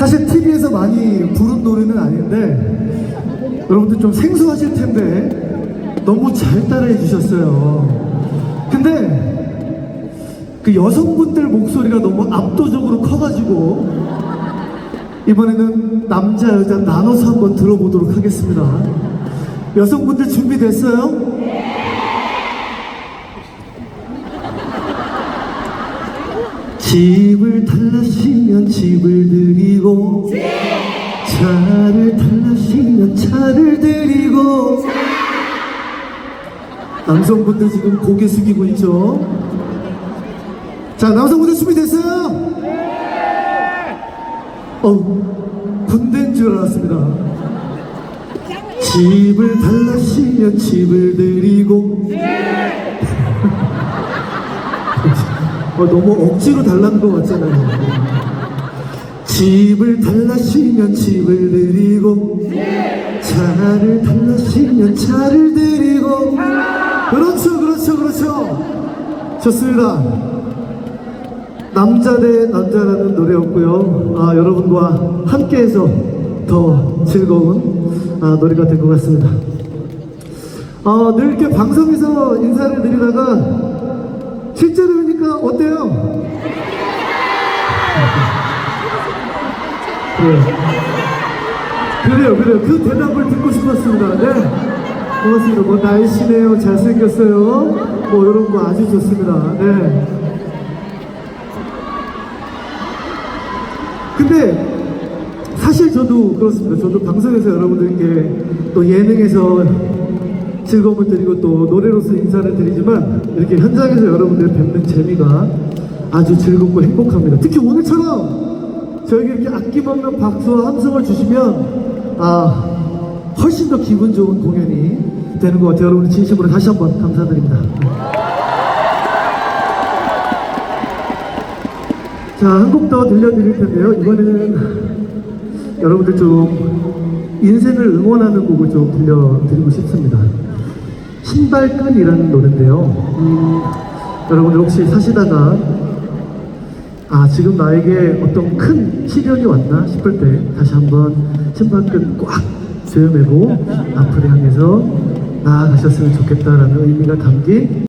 사실 TV에서 많이 부른 노래는 아닌데 여러분들 좀 생소하실 텐데 너무 잘 따라해 주셨어요. 근데 그 여성분들 목소리가 너무 압도적으로 커가지고 이번에는 남자 여자 나눠서 한번 들어보도록 하겠습니다. 여성분들 준비됐어요? 집을 탈라시면 집을 드리고 차를 탈라시면 차를 드리고. 남성분들 지금 고개 숙이고 있죠? 자 남성분들 준비됐어요? 어 군대인 줄 알았습니다. 집을 달라시면 집을 드리고 어, 너무 억지로 달라는 것 같잖아요 집을 달라시면 집을 드리고 차를 달라시면 차를 드리고 그렇죠 그렇죠 그렇죠 좋습니다 남자 대 남자라는 노래였고요. 아, 여러분과 함께해서 더 즐거운 아, 노래가 될 것 같습니다. 아, 늘 이렇게 방송에서 인사를 드리다가 어때요? 네. 그래요, 그래요. 그 대답을 듣고 싶었습니다. 네. 고맙습니다. 뭐 날씬해요, 잘생겼어요. 뭐 이런 거 아주 좋습니다. 네. 근데 사실 저도 그렇습니다. 저도 방송에서 여러분들께 또 예능에서 즐거움을 드리고 또 노래로서 인사를 드리지만 이렇게 현장에서 여러분들 뵙는 재미가 아주 즐겁고 행복합니다. 특히 오늘처럼 저에게 이렇게 아낌없는 박수와 함성을 주시면 아 훨씬 더 기분 좋은 공연이 되는 것 같아요. 여러분 진심으로 다시 한번 감사드립니다. 자, 한 곡 더 들려드릴 텐데요. 이번에는 여러분들 좀 인생을 응원하는 곡을 좀 들려드리고 싶습니다. 신발끈이라는 노래인데요. 음, 여러분들 혹시 사시다가 아, 지금 나에게 어떤 큰 시련이 왔나 싶을 때 다시 한번 신발끈 꽉 조여매고 앞을 향해서 나아가셨으면 좋겠다라는 의미가 담긴